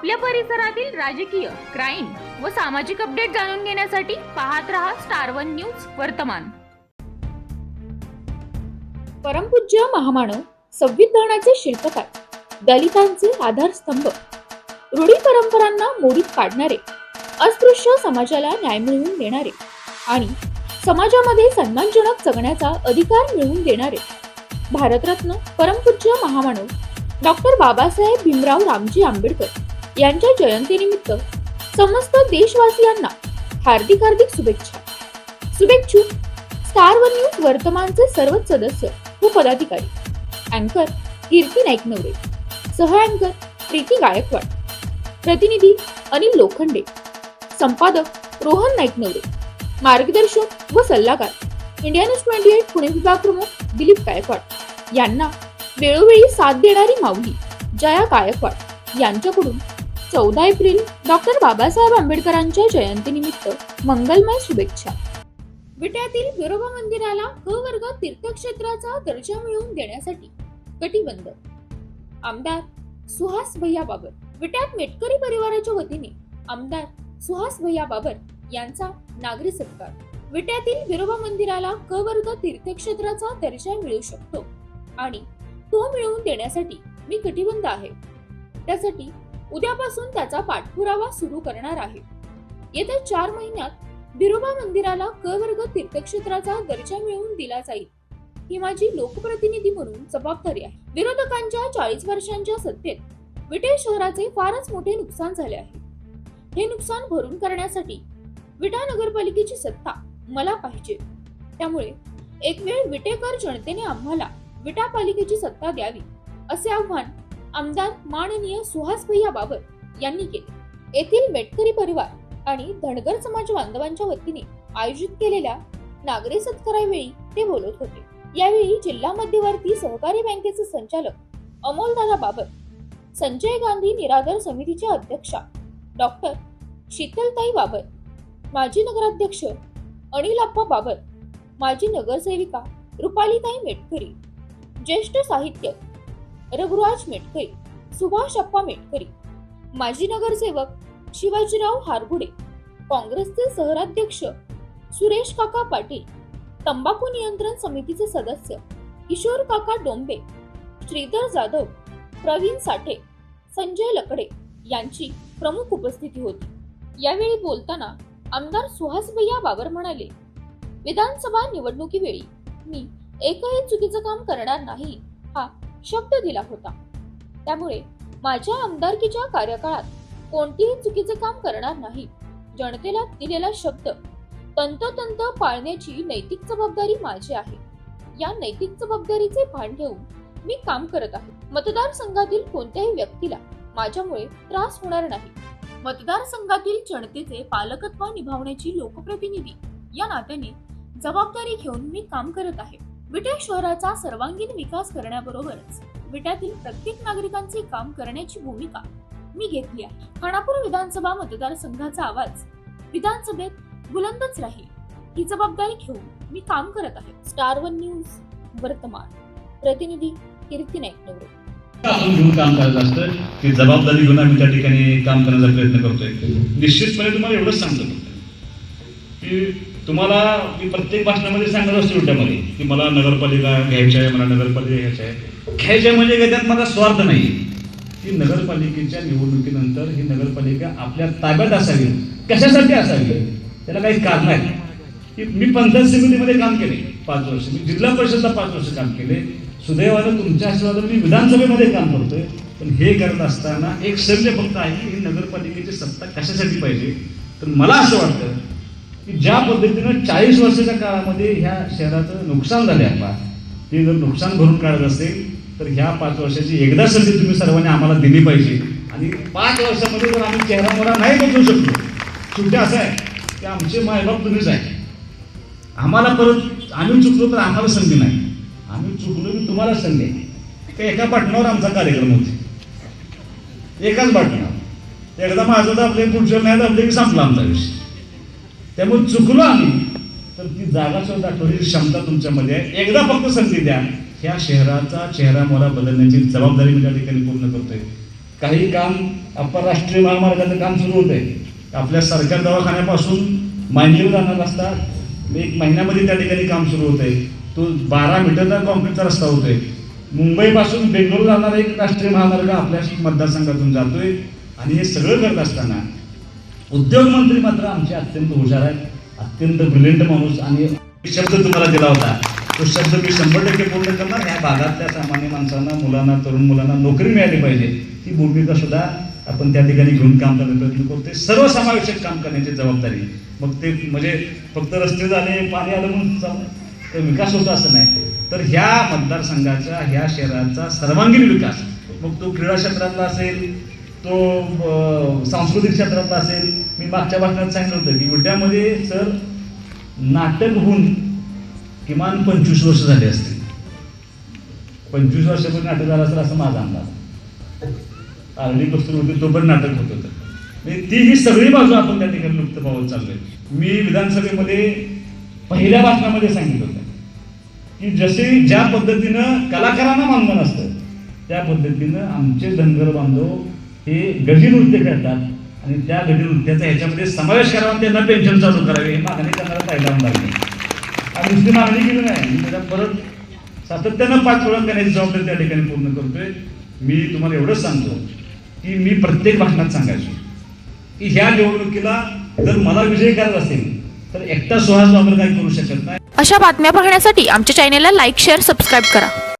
आपल्या परिसरातील राजकीय क्राईम व सामाजिक अपडेट जाणून घेण्यासाठी पाहत रहा स्टार वन न्यूज वर्तमान. परमपूज्य महामानव संविधानाचे शिल्पकार दलितांचे आधारस्तंभ रूढी परंपरांना मोडीत काढणारे अस्पृश्य समाजाला न्याय मिळवून देणारे आणि समाजामध्ये सन्मानजनक जगण्याचा अधिकार मिळवून देणारे भारतरत्न परमपूज्य महामानव डॉक्टर बाबासाहेब भीमराव रामजी आंबेडकर. यांच्या जयंतीनिमित्त समस्त देशवासियांना हार्दिक हार्दिक शुभेच्छा. शुभेच्छू. स्टार वन न्यूज वर्तमानचे सर्वच सदस्य व पदाधिकारी अँकर कीर्ती नाईक नवरे सह अँकर प्रीती गायकवाड. प्रतिनिधी अनिल लोखंडे. संपादक रोहन नाईक नवरे मार्गदर्शक व सल्लागार India news twenty eight Pune विभाग प्रमुख दिलीप गायकवाड. यांना वेळोवेळी साथ देणारी माऊली जया गायकवाड यांच्याकडून चौदा एप्रिल डॉक्टर बाबासाहेब आंबेडकरांच्या जयंतीनिमित्त मंगलमय शुभेच्छा. विट्यातील विरोबा मंदिराला क वर्ग तीर्थक्षेत्राचा दर्जा मिळवून देण्यासाठी कटिबंध. आमदार सुहास भैया बाबर. विट्यात मेटकरी परिवाराच्या वतीने आमदार सुहास भैया बाबर यांचा नागरी सत्कार. विट्यातील विरोबा मंदिराला क वर्ग तीर्थक्षेत्राचा दर्जा मिळू शकतो आणि तो मिळवून देण्यासाठी मी कटिबंध आहे. त्यासाठी उद्यापासून त्याचा पाठपुरावा सुरू करणार आहे. येत्या चार महिन्यात बिरोबा मंदिराला क वर्ग तीर्थक्षेत्राचा दर्जा मिळवून दिला जाईल. ही माझी लोकप्रतिनिधी म्हणून जबाबदारी आहे. विरोधकांच्या चाळीस वर्षांच्या सत्तेत विटे शहराचे फारच मोठे नुकसान झाले आहे. हे नुकसान भरून करण्यासाठी विटा नगरपालिकेची सत्ता मला पाहिजे. त्यामुळे एक वेळ विटेकर जनतेने आम्हाला विटा पालिकेची सत्ता द्यावी असे आव्हान आमदार माननीय सुहास भैया बाबर यांनी केले. येथील मेटकरी परिवार आणि धनगर समाज बांधवांच्या वतीने आयोजित केलेल्या नागरी सत्कारावेळी ते बोलत होते. यावेळी जिल्हा मध्यवर्ती सहकारी बँकेचे संचालक अमोलदादा बाबर संजय गांधी निराधार समितीच्या अध्यक्षा डॉक्टर शीतलताई बाबर माजी नगराध्यक्ष अनिलाप्पा बाबर माजी नगरसेविका रुपालीताई मेटकरी ज्येष्ठ साहित्यक रघुराज मेटकरी सुभाष अप्पा मेटकरी माजी नगरसेवक शिवाजीराव हारगुडे काँग्रेसचे शहराध्यक्ष सुरेश काका पाटील तंबाखू नियंत्रण समितीचे सदस्य किशोर काका डोंबे श्रीधर जाधव प्रवीण साठे संजय लकडे यांची प्रमुख उपस्थिती होती. यावेळी बोलताना आमदार सुहासभैया बाबर म्हणाले विधानसभा निवडणुकीवेळी मी एकही चुकीचं काम करणार नाही. हा शब्द दिला होता. त्यामुळे माझ्या आमदारकीच्या कार्यकाळात कोणतीही चुकीचे काम करणार नाही. जनतेला दिलेला शब्द तंतोतंत पाळण्याची नैतिक जबाबदारी माझी आहे. या नैतिक जबाबदारीचे भान ठेवून मी काम करत आहे. मतदारसंघातील कोणत्याही व्यक्तीला माझ्यामुळे त्रास होणार नाही. मतदारसंघातील जनतेचे पालकत्व निभावण्याची लोकप्रतिनिधी या नात्याने जबाबदारी घेऊन मी काम करत आहे. विटा शहराचा सर्वांगीण विकास करण्याबरोबरच विट्यातील प्रत्येक नागरिकांचे काम करण्याची भूमिका मी घेतली आहे. खानापूर विधानसभा मतदारसंघाचा आवाज. विधानसभेत बुलंदच राहील. ही जबाबदारी घेऊन मी काम करत आहे. स्टार वन न्यूज वर्तमान. प्रतिनिधी कीर्ती नाईक नवरे आपण घेऊन काम करायचं असतं की जबाबदारी घेऊन आम्ही त्या ठिकाणी काम करण्याचा प्रयत्न करतोय. निश्चितपणे तुम्हाला एवढंच सांगतो. की तुम्हाला मी प्रत्येक भाषणामध्ये सांगत असतो उलट्यामध्ये की मला नगरपालिका घ्यायची आहे मला नगरपालिका घ्यायची आहे. घ्यायच्या आहे म्हणजे काय त्यात माझा स्वार्थ नाही. की नगरपालिकेच्या निवडणुकीनंतर ही नगरपालिका आपल्या ताब्यात असावी. कशासाठी असावी? त्याला काही कारण आहे. की मी पंचायत समितीमध्ये काम केले पाच वर्ष. मी जिल्हा परिषदला पाच वर्ष काम केले. सुदैवानं तुमच्या आशीर्वादाने मी विधानसभेमध्ये काम करतोय. पण हे करत असताना एक संधी फक्त आहे की ही नगरपालिकेची सत्ता कशासाठी पाहिजे? तर मला असं वाटतं की ज्या पद्धतीनं चाळीस वर्षाच्या काळामध्ये ह्या शहराचं नुकसान झाले आपला ते जर नुकसान भरून काढत असेल तर ह्या पाच वर्षाची एकदा संधी तुम्ही सर्वांनी आम्हाला दिली पाहिजे. आणि पाच वर्षामध्ये जर आम्ही चेहरा मोहरा नाही बदलू शकलो शेवटी असं आहे की आमचे मायबाप तुम्हीच आहे. आम्हाला परत आम्ही चुकलो तर आम्हाला संधी नाही. आम्ही चुकलो की तुम्हाला संधी आहे. का एका पाटणावर आमचा कार्यक्रम होते. एकाच पाटणावर एकदा माझं तर आपले पुढच्या नाही तर आपले संपला आमचा विषय. त्यामुळे चुकलो आम्ही. तर ती जागा सुद्धा दाखवण्याची क्षमता तुमच्यामध्ये आहे. एकदा फक्त संधी द्या. ह्या शहराचा चेहरा मोहरा बदलण्याची जबाबदारी मी त्या ठिकाणी पूर्ण करतोय. काही काम आपण राष्ट्रीय महामार्गाचं काम सुरू होत आहे आपल्या सरकार दवाखान्यापासून मांडीवर जाणार रस्ता एक महिन्यामध्ये त्या ठिकाणी काम सुरू होत आहे तो बारा मीटरचा कॉन्क्रीटचा रस्ता होतोय. मुंबईपासून बेंगलोर जाणारा एक राष्ट्रीय महामार्ग आपल्या मतदारसंघातून जातोय. आणि हे सगळं करत असताना उद्योग मंत्री मात्र आमचे अत्यंत हुशार आहेत. अत्यंत ब्रिलियंट माणूस आणि शब्द तुम्हाला दिला होता. तो शब्द मी शंभर टक्के पूर्ण करणार. ह्या भागातल्या सामान्य माणसांना मुलांना तरुण मुलांना नोकरी मिळाली पाहिजे. ही भूमिका सुद्धा आपण त्या ठिकाणी घेऊन काम करण्याचा प्रयत्न करतोय. सर्वसमावेशक काम करण्याची जबाबदारी. मग ते म्हणजे फक्त रस्ते झाले पाणी आलं म्हणून तर विकास होतो असं नाही. तर ह्या मतदारसंघाचा ह्या शहराचा सर्वांगीण विकास मग तो क्रीडा क्षेत्रातला असेल तो सांस्कृतिक क्षेत्रातला असेल. मी मागच्या भाषणात सांगितलं होतं की विड्यामध्ये सर नाटक होऊन किमान पंचवीस वर्ष झाले असतील. पंचवीस वर्षापूर्वी नाटक झालं असेल असं माझा अंदाज. आरडी कस्तूर होती तो पण नाटक होत होतं. म्हणजे ती ही सगळी बाजू आपण त्या ठिकाणी लुप्त पावत चाललोय. मी विधानसभेमध्ये पहिल्या भाषणामध्ये सांगितलं होतं की जसे ज्या पद्धतीनं कलाकारांना मानधन असतं त्या पद्धतीनं आमचे धनगर बांधव ते गजी नृत्य आणि त्या गजीनृत्याचा ह्याच्यामध्ये समावेश करावा आणि त्यांना पेन्शन चालू करावे ही मागणी करणारा पहिला लागली. आणि दुसरी मागणी केली नाही. मी त्याला परत सातत्यानं पाठपुरावा करण्याची जबाबदारी त्या ठिकाणी पूर्ण करतोय. मी तुम्हाला एवढंच सांगतो की मी प्रत्येक भाषणात सांगायचो की ह्या निवडणुकीला जर मला विजय करायचा असेल तर एकटा सुहास बाबर काही करू शकत नाही. अशा बातम्या पाहण्यासाठी आमच्या चॅनेलला लाईक शेअर सबस्क्राईब करा.